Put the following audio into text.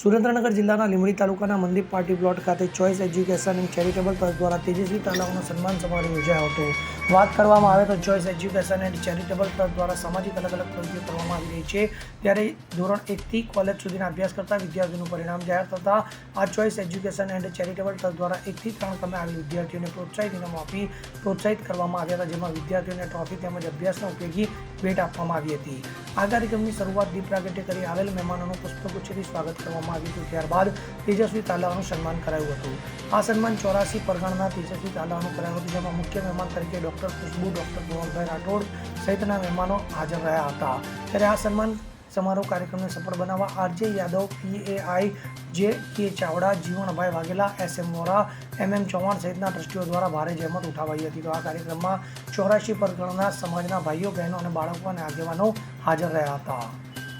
સુરેન્દ્રનગર જિલ્લાના લીંબડી તાલુકાના મંદિર પાર્ટી પ્લોટ ખાતે choice education and charitable trust દ્વારા તેજસ્વી તાલાઓનો સન્માન સમારોહ યોજાયો હતો. વાત કરવામાં આવે તો choice education and charitable trust દ્વારા સામાજિક અલગ અલગ પ્રવૃત્તિઓ કરવામાં આવી રહી છે. ત્યારે ધોરણ એકથી કોલેજ સુધીના અભ્યાસ કરતા વિદ્યાર્થીઓનું પરિણામ જાહેર થતાં આ choice education and charitable trust દ્વારા એકથી ત્રણ તમે આવી વિદ્યાર્થીઓને પ્રોત્સાહિત ઇનામો આપી પ્રોત્સાહિત કરવામાં આવ્યા હતા, જેમાં વિદ્યાર્થીઓને ટ્રોફી તેમજ અભ્યાસના ઉપયોગી ભેટ આપવામાં આવી હતી. આ કાર્યક્રમની શરૂઆત દીપ પ્રાગટ્ય કરી આવેલ મહેમાનોનું પુષ્પગુચ્છથી સ્વાગત કરવામાં આવ્યું હતું. ત્યારબાદ તેજસ્વી તાલાવાનું સન્માન કરાયું હતું. આ સન્માન ચોરાસી પરગણના તેજસ્વી તાલાવાનું કરાયું હતું, જેમાં મુખ્ય મહેમાન તરીકે ડૉક્ટર ખુશ્બુ, ડૉક્ટર ગોવલભાઈ રાઠોડ સહિતના મહેમાનો હાજર રહ્યા હતા. ત્યારે આ સન્માન સમારોહ કાર્યક્રમને સફળ બનાવવા RJ Yadav, PAI J K Chavda, Jivanbhai Vaghela S M Vora M M Chauhan સહિતના ટ્રસ્ટીઓ દ્વારા ભારે જહેમત ઉઠાવાઈ હતી. તો આ કાર્યક્રમમાં ચોરાશી પરગણના સમાજના ભાઈઓ, બહેનો અને બાળકો અને આગેવાનો હાજર રહ્યા હતા.